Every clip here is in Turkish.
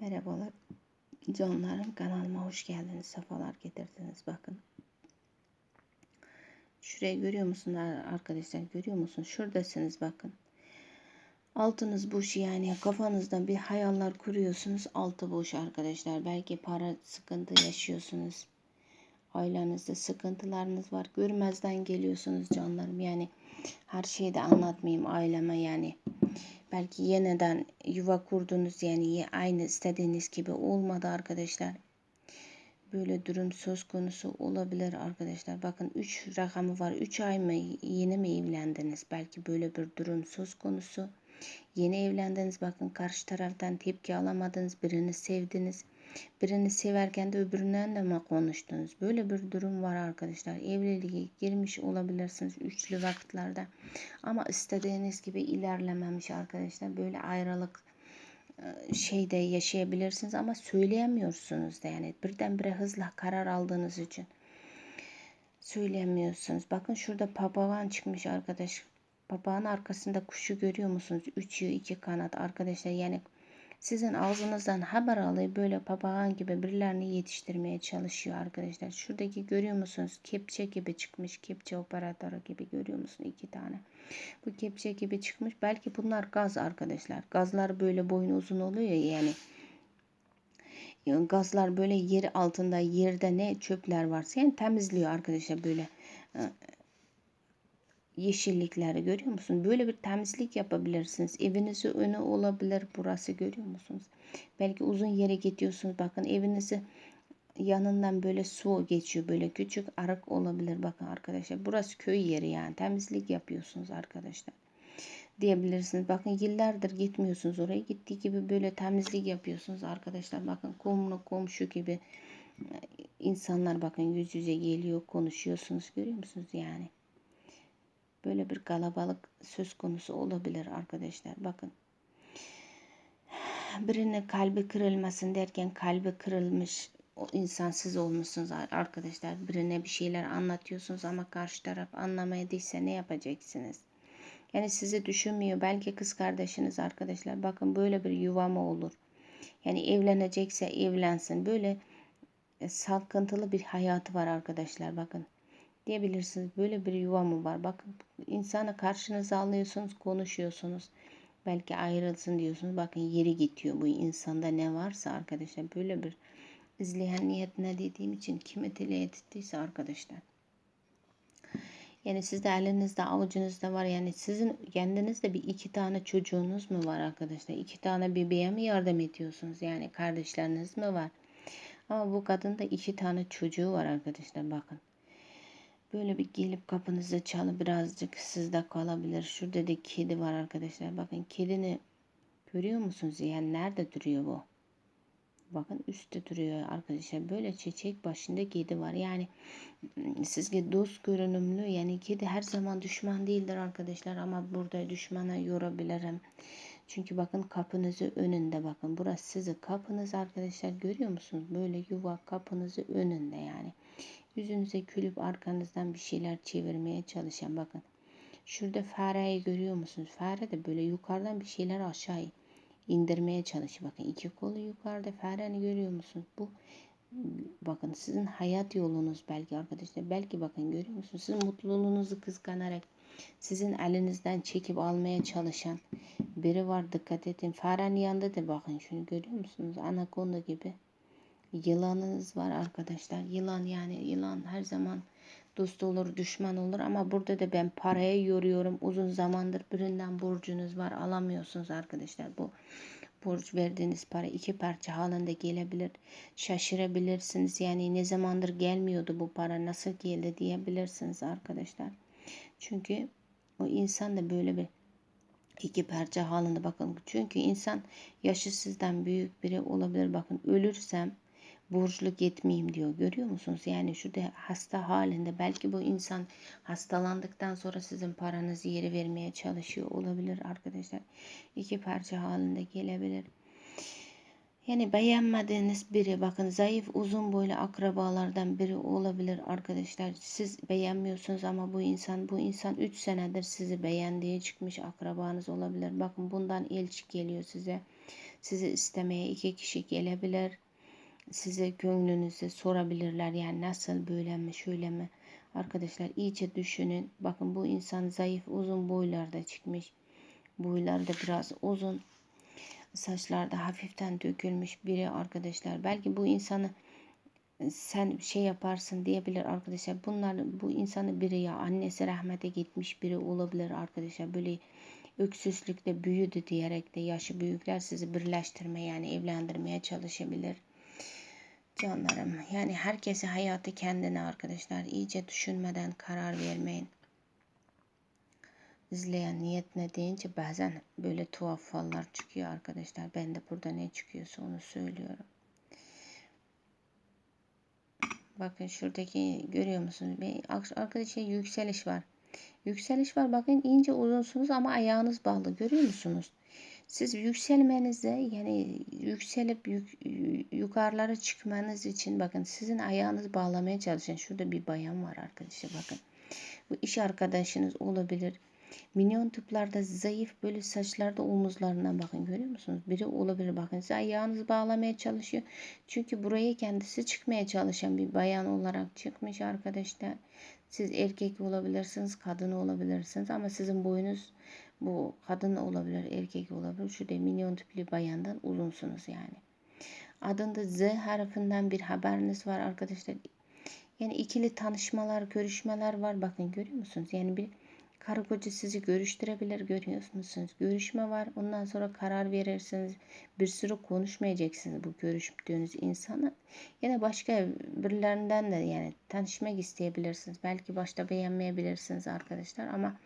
Merhabalar canlarım kanalıma hoş geldiniz. Sefalar getirdiniz bakın. Şurayı görüyor musunuz arkadaşlar? Görüyor musunuz? Şuradasınız bakın. Altınız boş yani kafanızdan bir hayaller kuruyorsunuz. Altı boş arkadaşlar. Belki para sıkıntı yaşıyorsunuz. Ailenizde sıkıntılarınız var. Görmezden geliyorsunuz canlarım. Yani her şeyi de anlatmayayım aileme yani. Belki yeniden yuva kurdunuz yani aynı istediğiniz gibi olmadı arkadaşlar. Böyle durum söz konusu olabilir arkadaşlar. Bakın 3 rakamı var. 3 ay mı yeni mi evlendiniz? Belki böyle bir durum söz konusu. Yeni evlendiniz bakın karşı taraftan tepki alamadınız. Birini sevdiniz. Birini severken de öbüründen de mi konuştunuz? Böyle bir durum var arkadaşlar. Evliliğe girmiş olabilirsiniz üçlü vakitlerde. Ama istediğiniz gibi ilerlememiş arkadaşlar. Böyle ayrılık e, şeyde yaşayabilirsiniz ama söyleyemiyorsunuz da yani birdenbire hızla karar aldığınız için söyleyemiyorsunuz. Bakın şurada papağan çıkmış arkadaş. Papağanın arkasında kuşu görüyor musunuz? Yığ iki kanat arkadaşlar yani sizin ağzınızdan haber alıp böyle papağan gibi birilerini yetiştirmeye çalışıyor arkadaşlar. Şuradaki görüyor musunuz? Kepçe gibi çıkmış. Kepçe operatörü gibi görüyor musunuz? iki tane. Bu kepçe gibi çıkmış. Belki bunlar gaz arkadaşlar. Gazlar böyle boyun uzun oluyor ya yani. Gazlar böyle yer altında yerde ne çöpler varsa yani temizliyor arkadaşlar böyle yeşillikleri görüyor musunuz? Böyle bir temizlik yapabilirsiniz. Evinizi önü olabilir burası görüyor musunuz? Belki uzun yere gidiyorsunuz. Bakın evinizi yanından böyle su geçiyor. Böyle küçük arık olabilir. Bakın arkadaşlar burası köy yeri yani. Temizlik yapıyorsunuz arkadaşlar. Diyebilirsiniz. Bakın yıllardır gitmiyorsunuz oraya. Gittiği gibi böyle temizlik yapıyorsunuz arkadaşlar. Bakın komunu komşu gibi insanlar bakın yüz yüze geliyor konuşuyorsunuz görüyor musunuz yani böyle bir kalabalık söz konusu olabilir arkadaşlar. Bakın birinin kalbi kırılmasın derken kalbi kırılmış o insan siz olmuşsunuz arkadaşlar. Birine bir şeyler anlatıyorsunuz ama karşı taraf anlamadıysa ne yapacaksınız? Yani sizi düşünmüyor. Belki kız kardeşiniz arkadaşlar. Bakın böyle bir yuva mı olur? Yani evlenecekse evlensin. Böyle e, salkıntılı bir hayatı var arkadaşlar. Bakın diyebilirsiniz. Böyle bir yuva mı var? Bakın insanı karşınıza alıyorsunuz, konuşuyorsunuz. Belki ayrılsın diyorsunuz. Bakın yeri gidiyor bu insanda ne varsa arkadaşlar. Böyle bir izleyen niyetine dediğim için kimi dile ettiyse arkadaşlar. Yani sizde elinizde avucunuzda var. Yani sizin kendinizde bir iki tane çocuğunuz mu var arkadaşlar? İki tane bebeğe mi yardım ediyorsunuz? Yani kardeşleriniz mi var? Ama bu kadın da iki tane çocuğu var arkadaşlar bakın. Böyle bir gelip kapınızı çalı birazcık sizde kalabilir. Şurada da kedi var arkadaşlar. Bakın kedini görüyor musunuz? Yani nerede duruyor bu? Bakın üstte duruyor arkadaşlar. Böyle çiçek başında kedi var. Yani ıı, sizge dost görünümlü. Yani kedi her zaman düşman değildir arkadaşlar. Ama burada düşmana yorabilirim. Çünkü bakın kapınızı önünde bakın. Burası sizi kapınız arkadaşlar. Görüyor musunuz? Böyle yuva kapınızı önünde yani. Yüzünüze külüp arkanızdan bir şeyler çevirmeye çalışan bakın. Şurada fareyi görüyor musunuz? Fare de böyle yukarıdan bir şeyler aşağı indirmeye çalışıyor. Bakın iki kolu yukarıda fareni görüyor musunuz? Bu bakın sizin hayat yolunuz belki arkadaşlar. Belki bakın görüyor musunuz? Sizin mutluluğunuzu kıskanarak sizin elinizden çekip almaya çalışan biri var. Dikkat edin. Farenin yanında da bakın şunu görüyor musunuz? Anakonda gibi yılanınız var arkadaşlar. Yılan yani yılan her zaman dost olur, düşman olur ama burada da ben paraya yoruyorum. Uzun zamandır birinden borcunuz var, alamıyorsunuz arkadaşlar. Bu borç verdiğiniz para iki parça halinde gelebilir. Şaşırabilirsiniz. Yani ne zamandır gelmiyordu bu para, nasıl geldi diyebilirsiniz arkadaşlar. Çünkü o insan da böyle bir iki parça halinde bakın. Çünkü insan yaşı sizden büyük biri olabilir. Bakın ölürsem borçluk etmeyeyim diyor. Görüyor musunuz? Yani şurada hasta halinde belki bu insan hastalandıktan sonra sizin paranızı yeri vermeye çalışıyor olabilir arkadaşlar. İki parça halinde gelebilir. Yani beğenmediğiniz biri bakın zayıf uzun boylu akrabalardan biri olabilir arkadaşlar. Siz beğenmiyorsunuz ama bu insan bu insan 3 senedir sizi beğendiği çıkmış akrabanız olabilir. Bakın bundan elçi geliyor size Sizi istemeye iki kişi gelebilir. Size gönlünüzü sorabilirler. Yani nasıl böyle mi şöyle mi? Arkadaşlar iyice düşünün. Bakın bu insan zayıf uzun boylarda çıkmış. Boyları da biraz uzun. Saçlarda hafiften dökülmüş biri arkadaşlar. Belki bu insanı sen şey yaparsın diyebilir arkadaşlar. Bunlar bu insanı biri ya annesi rahmete gitmiş biri olabilir arkadaşlar. Böyle öksüzlükte büyüdü diyerek de yaşı büyükler sizi birleştirme yani evlendirmeye çalışabilir. Canlarım yani herkese hayatı kendine arkadaşlar. iyice düşünmeden karar vermeyin. İzleyen niyet ne deyince bazen böyle tuhaf fallar çıkıyor arkadaşlar. Ben de burada ne çıkıyorsa onu söylüyorum. Bakın şuradaki görüyor musunuz? Bir arkadaşlar yükseliş var. Yükseliş var. Bakın ince uzunsunuz ama ayağınız bağlı. Görüyor musunuz? Siz yükselmenize yani yükselip yük, yukarılara çıkmanız için bakın sizin ayağınız bağlamaya çalışın. Şurada bir bayan var arkadaşlar bakın. Bu iş arkadaşınız olabilir. Minyon tıplarda zayıf böyle saçlarda omuzlarına bakın görüyor musunuz? Biri olabilir bakın size ayağınızı bağlamaya çalışıyor. Çünkü buraya kendisi çıkmaya çalışan bir bayan olarak çıkmış arkadaşlar. Siz erkek olabilirsiniz, kadın olabilirsiniz ama sizin boyunuz bu kadın olabilir, erkek olabilir. Şu da minyon tipli bayandan uzunsunuz yani. Adında Z harfinden bir haberiniz var arkadaşlar. Yani ikili tanışmalar, görüşmeler var. Bakın görüyor musunuz? Yani bir Karı koca sizi görüştürebilir görüyor musunuz? Görüşme var. Ondan sonra karar verirsiniz. Bir sürü konuşmayacaksınız bu görüştüğünüz insana. Yine başka birilerinden de yani tanışmak isteyebilirsiniz. Belki başta beğenmeyebilirsiniz arkadaşlar ama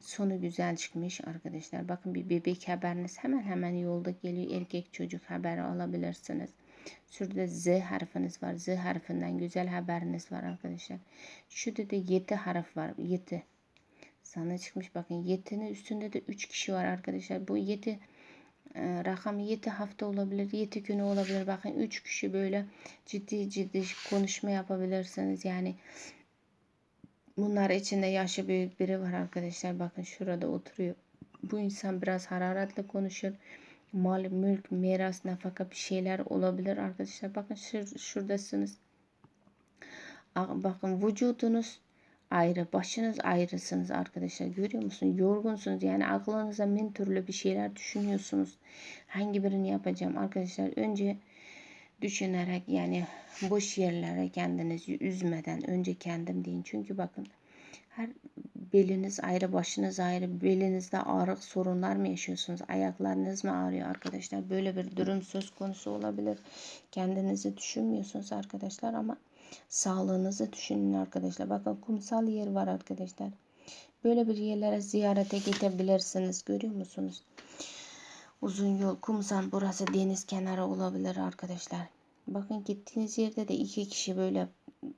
sonu güzel çıkmış arkadaşlar. Bakın bir bebek haberiniz hemen hemen yolda geliyor. Erkek çocuk haberi alabilirsiniz. Şurada Z harfiniz var. Z harfinden güzel haberiniz var arkadaşlar. Şurada da 7 harf var. 7 sana çıkmış bakın yetinin üstünde de 3 kişi var arkadaşlar. Bu yeti e, rakam 7 hafta olabilir, 7 günü olabilir. Bakın 3 kişi böyle ciddi ciddi konuşma yapabilirsiniz. Yani bunlar içinde yaşı büyük biri var arkadaşlar. Bakın şurada oturuyor. Bu insan biraz hararetle konuşur. Mal, mülk, miras, nafaka bir şeyler olabilir arkadaşlar. Bakın şur şuradasınız. Bakın vücudunuz ayrı. Başınız ayrısınız arkadaşlar. Görüyor musunuz? Yorgunsunuz. Yani aklınıza min türlü bir şeyler düşünüyorsunuz. Hangi birini yapacağım arkadaşlar? Önce düşünerek yani boş yerlere kendinizi üzmeden önce kendim deyin. Çünkü bakın her beliniz ayrı, başınız ayrı, belinizde ağrı sorunlar mı yaşıyorsunuz? Ayaklarınız mı ağrıyor arkadaşlar? Böyle bir durum söz konusu olabilir. Kendinizi düşünmüyorsunuz arkadaşlar ama Sağlığınızı düşünün arkadaşlar. Bakın kumsal yer var arkadaşlar. Böyle bir yerlere ziyarete gidebilirsiniz. Görüyor musunuz? Uzun yol kumsal burası deniz kenarı olabilir arkadaşlar. Bakın gittiğiniz yerde de iki kişi böyle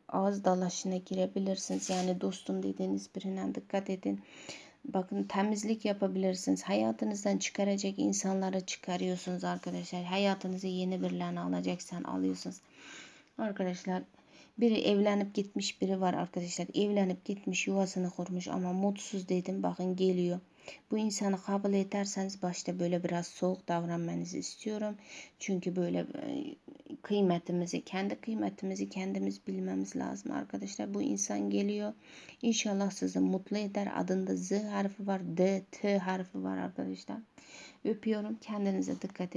ağız dalaşına girebilirsiniz. Yani dostum dediğiniz birine dikkat edin. Bakın temizlik yapabilirsiniz. Hayatınızdan çıkaracak insanları çıkarıyorsunuz arkadaşlar. Hayatınızı yeni birilerini alacaksan alıyorsunuz. Arkadaşlar biri evlenip gitmiş biri var arkadaşlar. Evlenip gitmiş yuvasını kurmuş ama mutsuz dedim. Bakın geliyor. Bu insanı kabul ederseniz başta böyle biraz soğuk davranmanızı istiyorum. Çünkü böyle e, kıymetimizi, kendi kıymetimizi kendimiz bilmemiz lazım arkadaşlar. Bu insan geliyor. İnşallah sizi mutlu eder. Adında Z harfi var, D, T harfi var arkadaşlar. Öpüyorum. Kendinize dikkat edin.